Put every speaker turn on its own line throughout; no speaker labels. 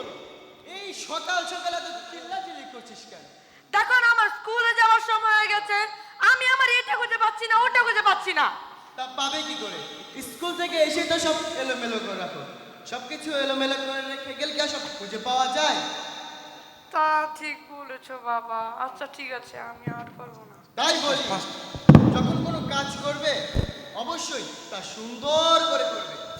হলো এই সকাল সকালে তো চিল্লাচিল্লি করছিস কেন?
দেখো না আমার স্কুলে যাওয়ার সময় হয়ে গেছে। আমি আমার এটা খুঁজে পাচ্ছি না ওটা খুঁজে পাচ্ছি না।
তা পাবে কি করে? স্কুল থেকে এসে তো সব এলোমেলো করে রাখো। সব কিছু এলোমেলো করে রেখে গেলে কি সব খুঁজে পাওয়া যায়?
তা ঠিক বলেছ বাবা। আচ্ছা ঠিক আছে আমি আর করব না।
তাই বলি যখন কোনো কাজ করবে অবশ্যই তা সুন্দর করে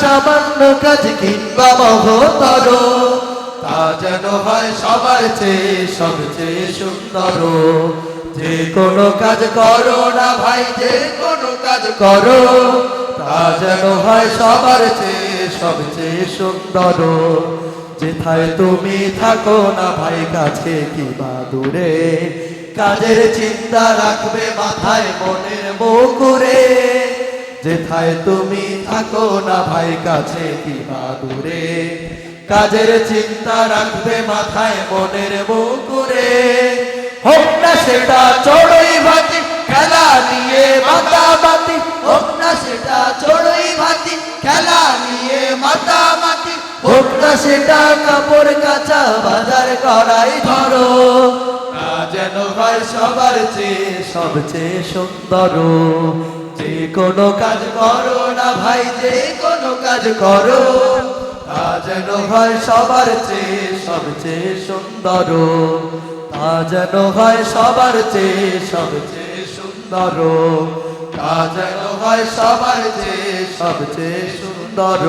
সামান্য কাজ কিংবা মহতর। তা যেন হয় সবার চেয়ে সবচেয়ে সুন্দর। যে কোনো কাজ করো না ভাই, যে কোনো কাজ করো। তা যেন হয় সবার চেয়ে সবচেয়ে সুন্দর। যেথায় তুমি থাকো না ভাই, কাছে কিবা দূরে। কাজের চিন্তা রাখবে মাথায়, মনের বকুরে যেথায় তুমি থাকো না ভাই, কাছে কিবা দূরে? কাজের চিন্তা রাখবে মাথায়, মনের বকুরে। হোক না সেটা চড়ই ভাতি, খেলা নিয়ে মাতামাতি। হোক না সেটা চড়ই ভাতি, খেলা নিয়ে মাতামাতি। হোক না সেটা কাপড় কাঁচা, বাজার করাই ধরো। যেন হয় সবার চেয়ে, সবচেয়ে সুন্দর। যে কোনো কাজ করো না ভাই, যে কোনো কাজ করো যেন হয় সবার চেয়ে সবচেয়ে সুন্দর। তা যেন হয় সবার চেয়ে সবচেয়ে সুন্দর। তা যেন হয় সবার চেয়ে সবচেয়ে সুন্দর।